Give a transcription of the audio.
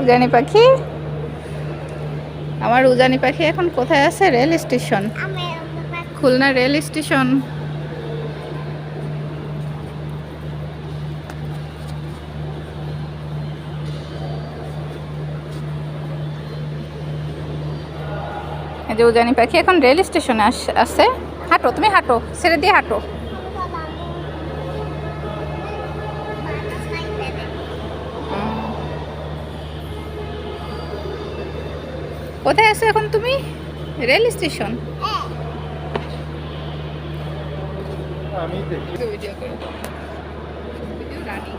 উজানি পাখি? আমার উজানি পাখি এখন কোথায় আছে? Rail station. Khulna rail station. এই যে উজানি পাখি এখন রেল স্টেশনে আস- আসছে হাঁটো তুমি হাঁটো ছেড়ে দিয়ে হাঁটো। কোথায় আছো এখন তুমি? Rail station? আমি দেখি। ভিডিও করো। Video running.